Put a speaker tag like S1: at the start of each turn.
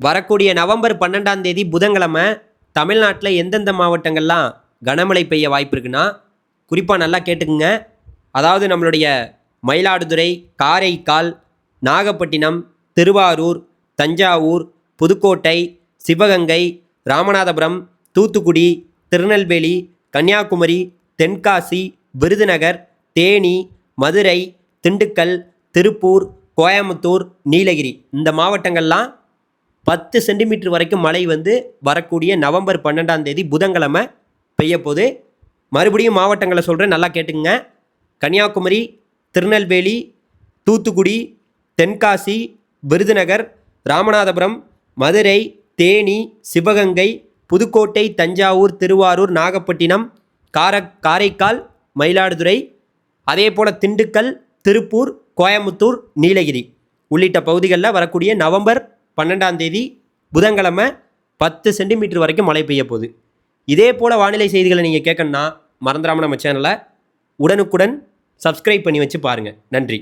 S1: வரக்கூடிய நவம்பர் பன்னெண்டாம் தேதி புதன்கிழமை தமிழ்நாட்டில் எந்தெந்த மாவட்டங்கள்லாம் கனமழை பெய்ய வாய்ப்பு இருக்குன்னா குறிப்பாக நல்லா கேட்டுக்குங்க. அதாவது நம்மளுடைய மயிலாடுதுறை காரைக்கால் நாகப்பட்டினம் திருவாரூர் தஞ்சாவூர் புதுக்கோட்டை சிவகங்கை ராமநாதபுரம் தூத்துக்குடி திருநெல்வேலி கன்னியாகுமரி தென்காசி விருதுநகர் தேனி மதுரை திண்டுக்கல் திருப்பூர் கோயம்புத்தூர் நீலகிரி. இந்த மாவட்டங்கள்லாம் பத்து சென்டிமீட்டர் வரைக்கும் மழை வந்து வரக்கூடிய நவம்பர் பன்னெண்டாம் தேதி புதன்கிழமை பெய்ய மறுபடியும் மாவட்டங்களை சொல்கிறேன் நல்லா கேட்டுங்க கன்னியாகுமரி திருநெல்வேலி தூத்துக்குடி தென்காசி விருதுநகர் ராமநாதபுரம் மதுரை தேனி சிவகங்கை புதுக்கோட்டை தஞ்சாவூர் திருவாரூர் நாகப்பட்டினம் கார காரைக்கால் மயிலாடுதுறை அதே போல் திண்டுக்கல் திருப்பூர் கோயம்புத்தூர் நீலகிரி உள்ளிட்ட பகுதிகளில் வரக்கூடிய நவம்பர் பன்னெண்டாம் தேதி புதன்கிழமை பத்து சென்டிமீட்டர் வரைக்கும் மழை பெய்ய போகுது. இதே போல் வானிலை செய்திகளை நீங்கள் கேட்கணுன்னா மறந்துடாமல் நம்ம சேனலை உடனுக்குடன் சப்ஸ்கிரைப் பண்ணி வச்சு பாருங்கள் நன்றி.